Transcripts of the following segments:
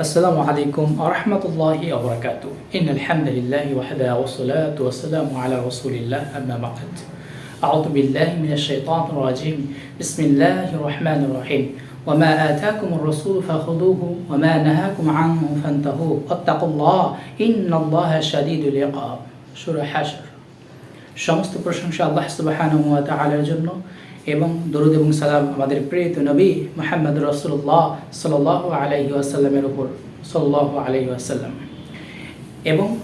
السلام عليكم ورحمة الله وبركاته إن الحمد لله وحده والصلاة والسلام على رسول الله أما بعد أعوذ بالله من الشيطان الرجيم بسم الله الرحمن الرحيم وما آتاكم الرسول فخذوه وما نهاكم عنه فانتهوا واتقوا الله إن الله شديد العقاب سورة حشر সমস্ত প্রশংসা আল্লাহ সুবাহানুয়া তালার জন্য এবং দরুদ এবং সালাম আমাদের প্রেরিত নবী মোহাম্মদ রসুল্লাহ সাল আলহি আসাল্লামের উপর সাল্লাহ আলহি আসাল্লাম এবং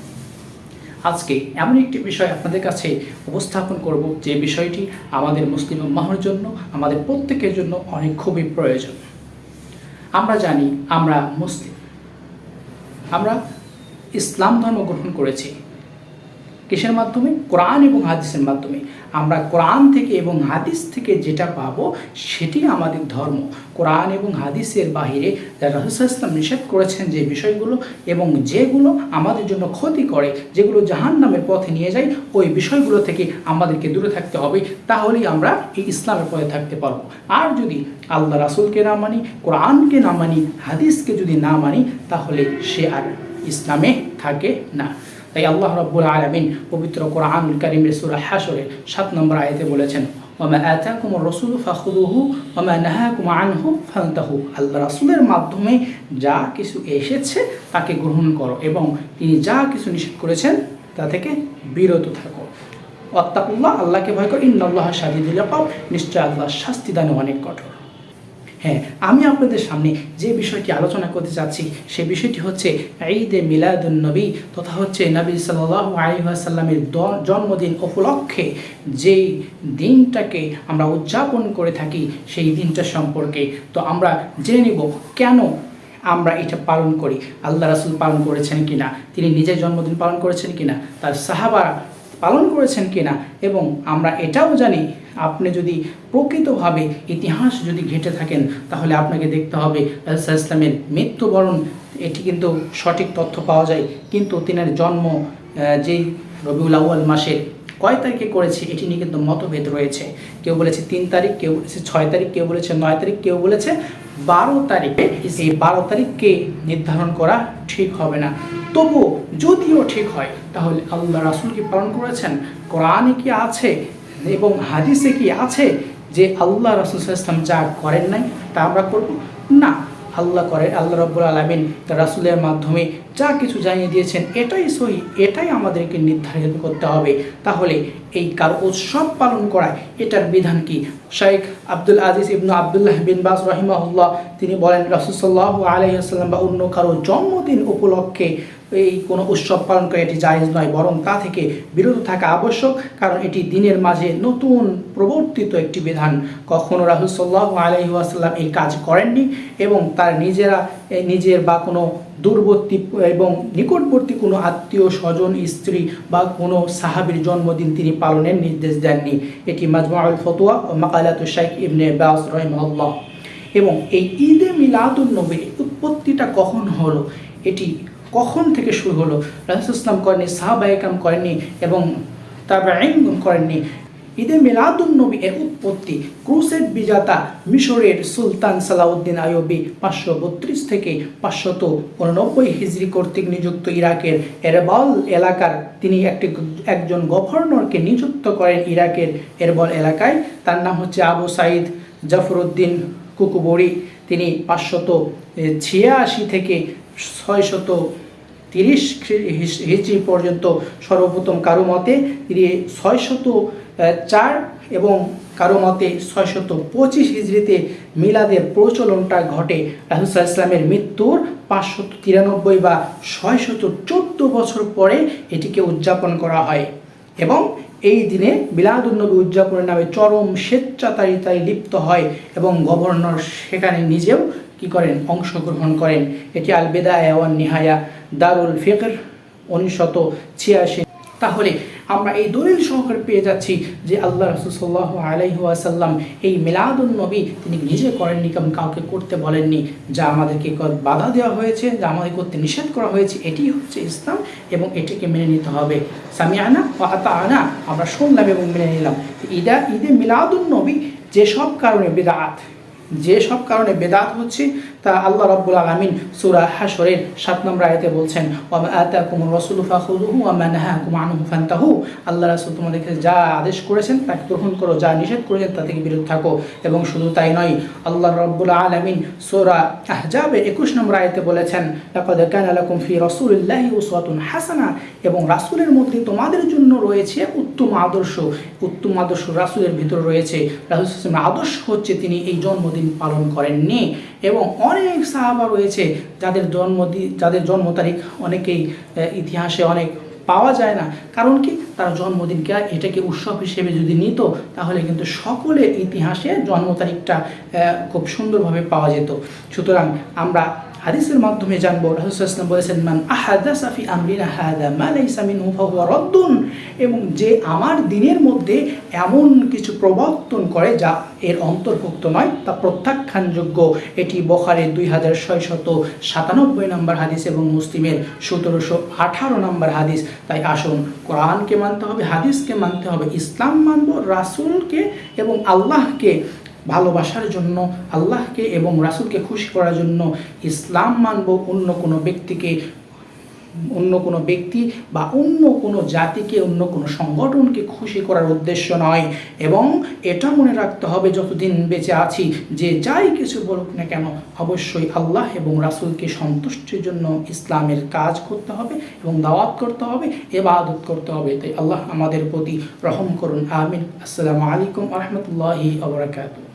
আজকে এমন একটি বিষয় আপনাদের কাছে উপস্থাপন করব যে বিষয়টি আমাদের মুসলিম উম্মাহর জন্য, আমাদের প্রত্যেকের জন্য অনেক খুবই প্রয়োজন। আমরা জানি আমরা মুসলিম। আমরা ইসলাম ধর্ম গ্রহণ করেছি। কিসের মাধ্যমে? কোরআন এবং হাদিসের মাধ্যমে। আমরা কোরআন থেকে এবং হাদিস থেকে যেটা পাবো, সেটি আমাদের ধর্ম। কোরআন এবং হাদিসের বাহিরে রহস্যাম নিষেধ করেছেন যে বিষয়গুলো এবং যেগুলো আমাদের জন্য ক্ষতি করে, যেগুলো জাহান নামের পথে নিয়ে যায়, ওই বিষয়গুলো থেকে আমাদেরকে দূরে থাকতে হবে, তাহলেই আমরা এই ইসলামের পথে থাকতে পারব। আর যদি আল্লাহ রাসুলকে না মানি, কোরআনকে না মানি, হাদিসকে যদি না মানি, তাহলে সে আর ইসলামে থাকে না। তাই আল্লাহ রব্বুল আলমিন পবিত্র কোরআনুল করিমের সুরা হাসরে সাত নম্বর আয়তে বলেছেন ওমা আতাকুম রসুল ফাখুদুহু ওমা নাহাকুম আনহু ফান্তাহু। আল্লাহ রাসুলের মাধ্যমে যা কিছু এসেছে তাকে গ্রহণ করো এবং তিনি যা কিছু নিষেধ করেছেন তা থেকে বিরত থাকো। অত্তাকুল্লাহ আল্লাহকে ভয় করো। ইন্নআল্লাহ শাদিদুল্লাহ পাও নিশ্চয় আল্লাহ শাস্তিদানে অনেক কঠোর। হ্যাঁ আমি আপনাদের সামনে যে বিষয়টি আলোচনা করতে চাচ্ছি, সে বিষয়টি হচ্ছে ঈদে মিলাদুন নবী তথা হচ্ছে নবী সাল্লাহ আলিহাসাল্লামের জন্মদিন উপলক্ষে যেই দিনটাকে আমরা উদযাপন করে থাকি, সেই দিনটা সম্পর্কে। তো আমরা জেনে নিব কেন আমরা এটা পালন করি, আল্লাহ রাসুল পালন করেছেন কিনা, তিনি নিজের জন্মদিন পালন করেছেন কিনা, তার সাহাবারা পালন করেছেন কিনা, এবং আমরা এটাও জানি আপনি যদি প্রকৃতভাবে ইতিহাস যদি ঘেটে থাকেন, তাহলে আপনাকে দেখতে হবে রাজা ইসলামের মৃত্যুবরণ। এটি কিন্তু সঠিক তথ্য পাওয়া যায়। কিন্তু তিনার জন্ম যেই রবিউল আউ্য়াল মাসের কয় তারিখে করেছে, এটি নিয়ে কিন্তু মতভেদ রয়েছে। কেউ বলেছে তিন তারিখ, কেউ বলেছে ছয় তারিখ, কেউ বলেছে নয় তারিখ, কেউ বলেছে বারো তারিখে। এই বারো তারিখকে নির্ধারণ করা ঠিক হবে না। তবু যদিও ঠিক হয়, তাহলে আল্লাহ রাসুল কি পালন করেছেন? কোরআনে কি আছে? এবং হাদিসে কি আছে যে আল্লাহ রাসুল ইসলাম যা করেন নাই, তা আমরা করব? না। আল্লাহ করে আল্লাহ রব্বুল আলমিন রাসুলের মাধ্যমে যা কিছু জানিয়ে দিয়েছেন, এটাই সহি, এটাই আমাদেরকে নির্ধারিত করতে হবে। তাহলে এই কার উৎসব পালন করায়, এটার বিধান কি? শাইখ আব্দুল আজিজ ইবনু আবদুল্লাহ বিন বাস রহিমাহুল্লাহ, তিনি বলেন রসুল্লাহ আলহিহাস্লাম বা অন্য কারও জন্মদিন উপলক্ষে এই কোনো উৎসব পালন করে এটি জায়েজ নয়, বরং তা থেকে বিরত থাকা আবশ্যক, কারণ এটি দিনের মাঝে নতুন প্রবর্তিত একটি বিধান। কখনও কখনো রাহুসাল্লাহ আলহিহাসাল্লাম এই কাজ করেননি এবং তার নিজেরা নিজের বা কোনো দূরবর্তী এবং নিকটবর্তী কোনো আত্মীয়, স্বজন, স্ত্রী বা কোনো সাহাবির জন্মদিন তিনি পালনের নির্দেশ দেননি। এটি মাজমাউল ফতুয়া ও মাকালাত শাইখ ইবনে বাস রহিমাল্লাহ এবং এই ঈদে মিলাদুল নবীর উৎপত্তিটা কখন হলো? এটি কখন থেকে শুরু হলো? রাসুল ইসলাম করেননি সাহাবাহিকাম করেননি এবং তারপর করেননি। ঈদে মিলাদুল নবী এর উৎপত্তি, ক্রুসেড বিজাতা মিশরের সুলতান সালাউদ্দিন আয়বি পাঁচশো বত্রিশ থেকে পাঁচশত উননব্বই হিজড়ি কর্তৃক নিযুক্ত ইরাকের এরবল এলাকার তিনি একটি একজন গভর্নরকে নিযুক্ত করেন ইরাকের এরবল এলাকায়। তার নাম হচ্ছে আবু সাইদ জাফরুদ্দিন কুকুবরি। তিনি পাঁচশত ছিয়াশি থেকে ছয়শত তিরিশ হিজড়ি পর্যন্ত সর্বপ্রথম কারও মতে তিনি ছয়শত চার এবং কারও মতে ছয়শত পঁচিশ হিজড়িতে মিলাদের প্রচলনটা ঘটে। রাহুসাল ইসলামের মৃত্যুর পাঁচশত তিরানব্বই বা ছয়শত চোদ্দ বছর পরে এটিকে উদযাপন করা হয়। এবং এই দিনে বিলাদুন্নবী উদযাপনের নামে চরম স্বেচ্ছাচারিতায় লিপ্ত হয় এবং গভর্নর সেখানে নিজেও কি করেন? অংশগ্রহণ করেন। এটি আলবেদা এওয়ান নিহায়া দারুল ফিকর উনিশশত ছিয়াশি তাহলে আমরা এই দলিল সহকারে পেয়ে যাচ্ছি যে আল্লাহ রসুল্লাহ আলাইহাসাল্লাম এই মিলাদুল নবী তিনি নিজে করেননি কেমন কাউকে করতে বলেননি, যা আমাদেরকে বাধা দেওয়া হয়েছে, যা আমাদের করতে নিষেধ করা হয়েছে, এটি হচ্ছে ইসলাম এবং এটিকে মেনে নিতে হবে। সামিয়ানা ও আতা আনা আমরা শুনলাম এবং মেনে নিলাম ঈদা, ঈদে মিলাদুল নবী যেসব কারণে বেদাত যেসব কারণে বেদাত হচ্ছে তা আল্লাহ রব্বুল আলমিন সুরা হাসরের সাত নম্বর আয়তে বলছেন ফান্তাহু। আল্লাহ রাসূল তোমাদেরকে যা আদেশ করেছেন তাকে গ্রহণ করো, যা নিষেধ করেছেন তা থেকে বিরত থাকো। এবং শুধু তাই নয়, আল্লাহ রব্বুল আলমিন সুরা আহজাবে একুশ নম্বর আয়তে বলেছেন ফি রাসূলিল্লাহি হাসানা। এবং রাসূলের মধ্যে তোমাদের জন্য রয়েছে উত্তম আদর্শ। উত্তম আদর্শ রাসূলের ভিতর রয়েছে। রাসূল আদর্শ হচ্ছে তিনি এই জন্মদিন পালন করেননি। এবং অনেক সাহাবা রয়েছে যাদের জন্ম যাদের জন্ম তারিখ অনেকেই ইতিহাসে অনেক পাওয়া যায় না। কারণ কি? তারা জন্মদিনকে এটাকে উৎসব হিসেবে যদি নিত, তাহলে কিন্তু সকলের ইতিহাসে জন্ম তারিখটা খুব সুন্দরভাবে পাওয়া যেত। সুতরাং আমরা হাদিসের মাধ্যমে জানব রাহুসাল্লাম বলেছেন, মান আহাদাসা ফি আমরিনা হাদা, মা লাইসা মিনহু ফাহুয়া রদ্দুন। এবং যে আমার দিনের মধ্যে এমন কিছু প্রবর্তন করে যা এর অন্তর্ভুক্ত নয়, তা প্রত্যাখ্যানযোগ্য। এটি বখারে দুই হাজার ছয়শত সাতানব্বই নম্বর হাদিস এবং মুসলিমের সতেরোশো আঠারো নম্বর হাদিস। তাই আসুন, কোরআনকে মানতে হবে, হাদিসকে মানতে হবে, ইসলাম মানব, রাসূলকে এবং আল্লাহকে। ভালোবাসার জন্য, আল্লাহকে এবং রাসূলকে খুশি করার জন্য ইসলাম মানব অন্য কোনো ব্যক্তিকে, অন্য কোনো ব্যক্তি বা অন্য কোনো জাতিকে, অন্য কোনো সংগঠনকে খুশি করার উদ্দেশ্য নয়। এবং এটা মনে রাখতে হবে, যতদিন বেঁচে আছি, যে যাই কিছু বলুক না কেন, অবশ্যই আল্লাহ এবং রাসূলকে সন্তুষ্টির জন্য ইসলামের কাজ করতে হবে এবং দাওয়াত করতে হবে এবাদত করতে হবে। তাই আল্লাহ আমাদের প্রতি রহম করুন। আমিন। আসসালামু আলাইকুম রহমতুল্লাহি আবরাকাতুহ